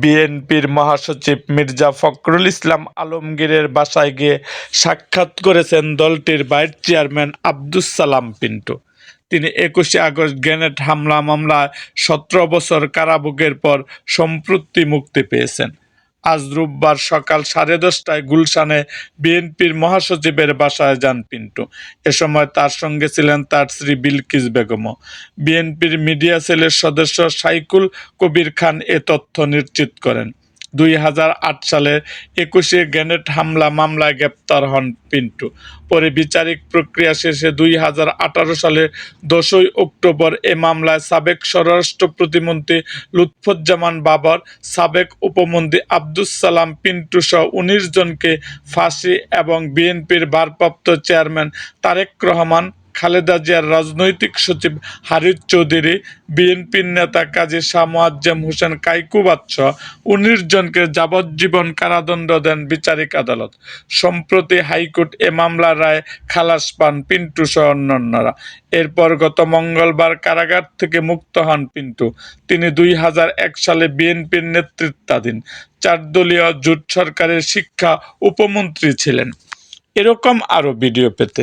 বিএনপির মহাসচিব মির্জা ফখরুল ইসলাম আলমগীরের বাসায় গিয়ে সাক্ষাৎ করেছেন দলটির ভাইস চেয়ারম্যান আব্দুস সালাম পিন্টু। তিনি একুশে আগস্ট গ্রেনেড হামলা মামলায় সতেরো বছর কারাভোগের পর সম্প্রতি মুক্তি পেয়েছেন। আজ রোববার সকাল সাড়ে দশটায় গুলশানে বিএনপির মহাসচিবের বাসায় যান পিন্টু। এ সময় তার সঙ্গে ছিলেন তার শ্রী বিলকিস বেগমও। বিএনপির মিডিয়া সেলের সদস্য সাইকুল কবির খান এ তথ্য নিশ্চিত করেন। দুই হাজার আট সালে একুশে গ্রেনেড হামলা মামলায় গ্রেপ্তার হন পিন্টু। পরে বিচারিক প্রক্রিয়া শেষে দুই হাজার আঠারো সালের দশই অক্টোবর এ মামলায় সাবেক স্বরাষ্ট্র প্রতিমন্ত্রী লুৎফুজ্জামান বাবর, সাবেক উপমন্ত্রী আব্দুস সালাম পিন্টু সহ উনিশ জনকে ফাঁসি এবং বিএনপির ভারপ্রাপ্ত চেয়ারম্যান তারেক রহমান খালেদা জিয়ার রাজনৈতিক সচিব হারিস চৌধুরী, বিএনপির নেতা কাজী শাহ মোয়াজ্জেম হোসেন কাইকু বাদশাহ, উনিশ জনকে যাবজ্জীবন কারাদণ্ড দেন বিচারিক আদালত। সম্প্রতি হাইকোর্ট এ মামলার রায় খালাস পান পিন্টু সহ অন্যান্যরা। এরপর গত মঙ্গলবার কারাগার থেকে মুক্ত হন পিন্টু। তিনি দুই হাজার এক সালে বিএনপির নেতৃত্বাধীন চারদলীয় জোট সরকারের শিক্ষা উপমন্ত্রী ছিলেন। এরকম আরও ভিডিও পেতে